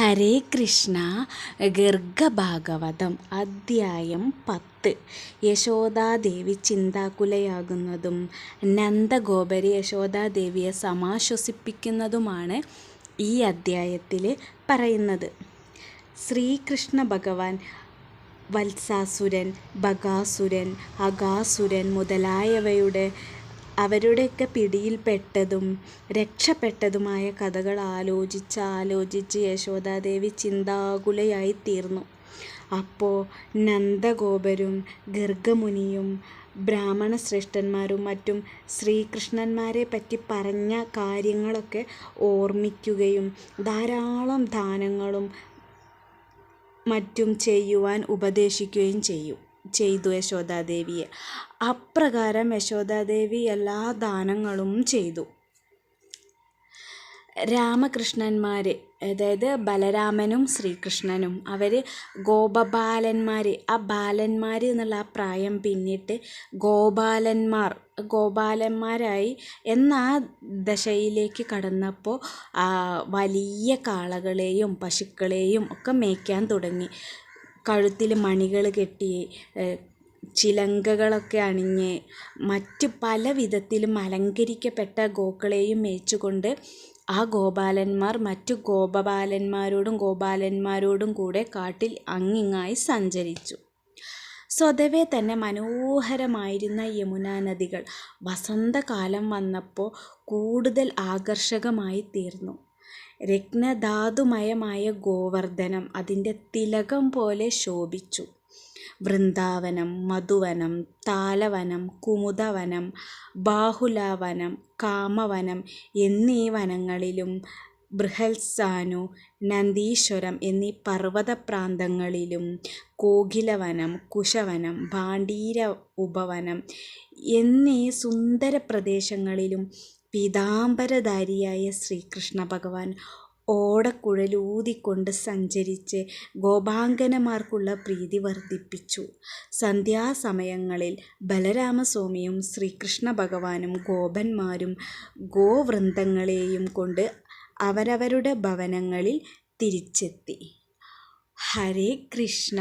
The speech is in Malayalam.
ഹരേ കൃഷ്ണ ഗർഗഭാഗവതം അദ്ധ്യായം പത്ത്. യശോദാദേവി ചിന്താകുലയാകുന്നതും നന്ദഗോപരി യശോദാദേവിയെ സമാശ്വസിപ്പിക്കുന്നതുമാണ് ഈ അദ്ധ്യായത്തിൽ പറയുന്നത്. ശ്രീകൃഷ്ണ ഭഗവാൻ വത്സാസുരൻ ബഗാസുരൻ അഗാസുരൻ മുതലായവയുടെ അവരുടെയൊക്കെ പിടിയിൽപ്പെട്ടതും രക്ഷപ്പെട്ടതുമായ കഥകൾ ആലോചിച്ച് ആലോചിച്ച് യശോദാദേവി ചിന്താകുലയായിത്തീർന്നു. അപ്പോൾ നന്ദഗോപരും ഗർഗമുനിയും ബ്രാഹ്മണ ശ്രേഷ്ഠന്മാരും മറ്റും ശ്രീകൃഷ്ണന്മാരെ പറ്റി പറഞ്ഞ കാര്യങ്ങളൊക്കെ ഓർമ്മിക്കുകയും ധാരാളം ദാനങ്ങളും മറ്റും ചെയ്യുവാൻ ഉപദേശിക്കുകയും ചെയ്യും. ചെയ്തു യശോദാദേവിയെ അപ്രകാരം യശോദാദേവി എല്ലാ ദാനങ്ങളും ചെയ്തു. രാമകൃഷ്ണന്മാരെ അതായത് ബലരാമനും ശ്രീകൃഷ്ണനും അവർ ഗോപബാലന്മാർ ആ ബാലന്മാർ എന്നുള്ള ആ പ്രായം പിന്നിട്ട് ഗോപാലന്മാർ ഗോപാലന്മാരായി എന്ന ദശയിലേക്ക് കടന്നപ്പോൾ വലിയ കാളകളെയും പശുക്കളെയും ഒക്കെ മേയ്ക്കാൻ തുടങ്ങി. കഴുത്തിൽ മണികൾ കെട്ടി ചിലങ്കകളൊക്കെ അണിഞ്ഞ് മറ്റ് പല വിധത്തിലും അലങ്കരിക്കപ്പെട്ട ഗോക്കളെയും മേച്ചുകൊണ്ട് ആ ഗോപാലന്മാർ മറ്റു ഗോപബാലന്മാരോടും ഗോപാലന്മാരോടും കൂടെ കാട്ടിൽ അങ്ങിങ്ങായി സഞ്ചരിച്ചു. സ്വതവേ തന്നെ മനോഹരമായിരുന്ന യമുനാ നദികൾ വസന്തകാലം വന്നപ്പോൾ കൂടുതൽ ആകർഷകമായി തീർന്നു. രത്നധാതുമയമായ ഗോവർദ്ധനം അതിന്റെ തിലകം പോലെ ശോഭിച്ചു. വൃന്ദാവനം മധുവനം താലവനം കുമുദവനം ബാഹുലവനം കാമവനം എന്നീ വനങ്ങളിലും ബൃഹത്സാനു നന്ദീശ്വരം എന്നീ പർവത പ്രാന്തങ്ങളിലും കോകിലവനം കുശവനം ഭാണ്ഡീര ഉപവനം എന്നീ സുന്ദര പ്രദേശങ്ങളിലും പീതാംബരധാരിയായ ശ്രീകൃഷ്ണ ഭഗവാൻ ഓടക്കുഴലൂതിക്കൊണ്ട് സഞ്ചരിച്ച് ഗോപാംഗനമാർക്കുള്ള പ്രീതി വർദ്ധിപ്പിച്ചു. സന്ധ്യാസമയങ്ങളിൽ ബലരാമസ്വാമിയും ശ്രീകൃഷ്ണ ഭഗവാനും ഗോപന്മാരും ഗോവൃന്ദങ്ങളെയും കൊണ്ട് അവരവരുടെ ഭവനങ്ങളിൽ തിരിച്ചെത്തി. ഹരേ കൃഷ്ണ!